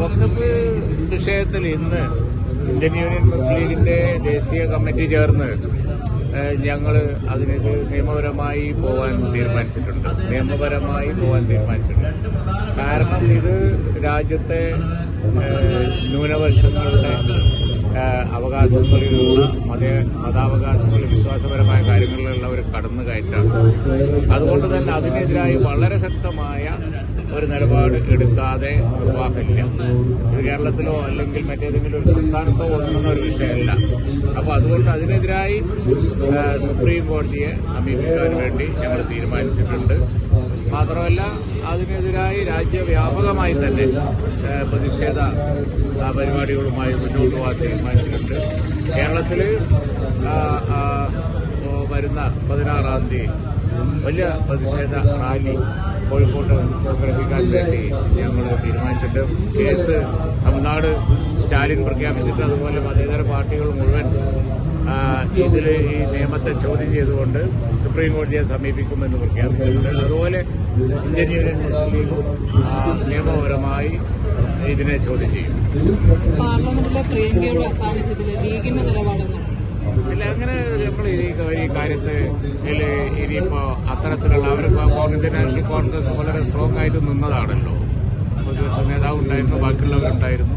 വക്കഫ് വിഷയത്തിൽ ഇന്ന് Indian union മുസ്ലിം ലീഗിന്റെ ദേശീയ കമ്മിറ്റി ചേർന്ന് ഞങ്ങൾ അതിനൊരു നിയമപരമായി പോകാൻ തീരുമാനിച്ചിട്ടുണ്ട്. നിയമപരമായി പോകാൻ തീരുമാനിച്ചിട്ടുണ്ട്. കാരണം ഇത് രാജ്യത്തെ ന്യൂനപക്ഷങ്ങളുടെ അവകാശങ്ങളിലുള്ള മത മതാവകാശങ്ങളിൽ വിശ്വാസപരമായ കാര്യങ്ങൾ ഒരു കടന്നുകയറ്റാണ് അതുകൊണ്ട് തന്നെ അതിനെതിരായി വളരെ ശക്തമായ ഒരു നിലപാട് എടുക്കാതെ നിർവാഹമില്ല. ഇത് കേരളത്തിലോ അല്ലെങ്കിൽ മറ്റേതെങ്കിലും ഒരു സംസ്ഥാനത്തോ ഒന്നുന്ന ഒരു വിഷയമല്ല. അപ്പോൾ അതുകൊണ്ട് അതിനെതിരായി സുപ്രീം കോടതിയെ സമീപിക്കാൻ വേണ്ടി ഞങ്ങൾ തീരുമാനിച്ചിട്ടുണ്ട്. മാത്രമല്ല അതിനെതിരായി രാജ്യവ്യാപകമായി തന്നെ പ്രതിഷേധ പരിപാടികളുമായി മുന്നോട്ട് പോകാൻ തീരുമാനിച്ചിട്ടുണ്ട്. കേരളത്തിൽ വരുന്ന പതിനാറാം തീയതി വലിയ പ്രതിഷേധ റാലി കോഴിക്കോട്ട് സംഘടിപ്പിക്കാൻ വേണ്ടി ഞങ്ങൾ തീരുമാനിച്ചിട്ട് കേസ് തമിഴ്നാട് സ്റ്റാലിൻ പ്രഖ്യാപിച്ചിട്ട് അതുപോലെ മതേതര പാർട്ടികൾ മുഴുവൻ ഇതിൽ ഈ നിയമത്തെ ചോദ്യം ചെയ്തുകൊണ്ട് സുപ്രീം കോടതിയെ സമീപിക്കുമെന്ന് പ്രഖ്യാപിച്ചിട്ടുണ്ട്. അതുപോലെ ഇന്ത്യൻ യൂണിയൻ മുസ്ലിം ലീഗും നിയമപരമായി ഇതിനെ ചോദ്യം ചെയ്യും. പാർലമെന്റിലെ പ്രിയങ്കയുടെ അസാന്നിധ്യത്തിൽ ലീഗിന്റെ നിലപാടെന്ന് അല്ല അങ്ങനെ നമ്മൾ ഈ കാര്യത്തിൽ ഇനിയിപ്പോ അത്തരത്തിലുള്ള അവരിപ്പോ ഇന്ത്യൻ നാഷണൽ കോൺഗ്രസ് വളരെ സ്ട്രോങ് ആയിട്ട് നിന്നതാണല്ലോ. പ്രതിപക്ഷ നേതാവ് ഉണ്ടായിരുന്നു ബാക്കിയുള്ളവരുണ്ടായിരുന്നു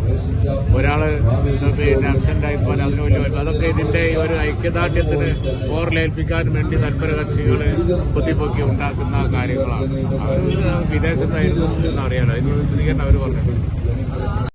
ഒരാൾ പിന്നെ അബ്സെന്റ് ആയി പോലെ അതിന് വലിയ അതൊക്കെ ഇതിന്റെ ഒരു ഐക്യദാർഢ്യത്തിന് ഓർലേൽപ്പിക്കാൻ വേണ്ടി തൽപര കക്ഷികൾ ഉണ്ടാക്കുന്ന കാര്യങ്ങളാണ്. അവർ വിദേശത്തായിരുന്നു എന്നറിയാലോ അതിനുള്ള സ്ഥിരീകരണം അവർ പറഞ്ഞു